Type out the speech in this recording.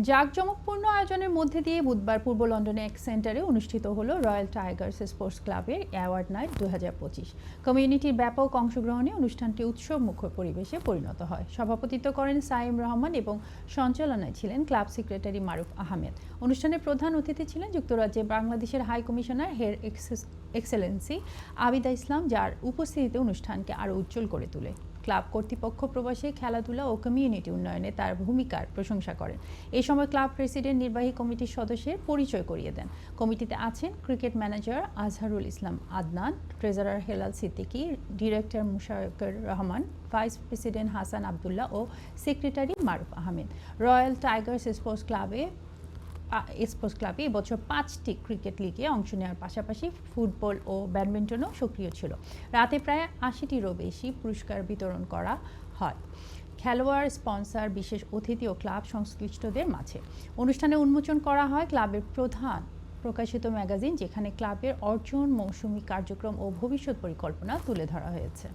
জাঁকজমকপূর্ণ আয়োজনের মধ্যে দিয়ে বুধবার পূর্ব লন্ডনে এক সেন্টারে অনুষ্ঠিত হলো রয়্যাল টাইগার্স স্পোর্টস ক্লাবের অ্যাওয়ার্ড নাইট দু হাজার পঁচিশ। কমিউনিটির ব্যাপক অংশগ্রহণে অনুষ্ঠানটি উৎসব মুখর পরিবেশে পরিণত হয়। সভাপতিত্ব করেন সাইম রহমান এবং সঞ্চালনায় ছিলেন ক্লাব সেক্রেটারি মারুফ আহমেদ। অনুষ্ঠানের প্রধান অতিথি ছিলেন যুক্তরাজ্যে বাংলাদেশের high commissioner her excellency Abida Islam, যার উপস্থিতিতে অনুষ্ঠানকে আরও উজ্জ্বল করে তোলে। ক্লাব কর্তৃপক্ষ প্রবাসী খেলাধুলা ও কমিউনিটি উন্নয়নে তার ভূমিকার প্রশংসা করেন। এই সময় ক্লাব প্রেসিডেন্ট, নির্বাহী কমিটির সদস্যের পরিচয় করিয়ে দেন। কমিটিতে আছেন cricket manager Azharul Islam Adnan, treasurer Helal Siddiqui, director Musharkar Rahman, vice president Hasan Abdullah ও secretary Maruf Ahmed. Royal Tigers Sports ক্লাবে স্পোর্টস ক্লাবে এবছর পাঁচটি ক্রিকেট লিগে অংশ নেওয়ার পাশাপাশি ফুটবল ও ব্যাডমিন্টনও সক্রিয় ছিল। রাতে প্রায় আশিটিরও বেশি পুরস্কার বিতরণ করা হয়। খেলোয়াড়, স্পন্সর, বিশেষ অতিথি ও ক্লাব সংশ্লিষ্টদের মাঝে। অনুষ্ঠানে উন্মোচন করা হয় ক্লাবের প্রধান প্রকাশিত ম্যাগাজিন, যেখানে ক্লাবের অর্জন, মৌসুমী কার্যক্রম ও ভবিষ্যৎ পরিকল্পনা তুলে ধরা হয়েছে।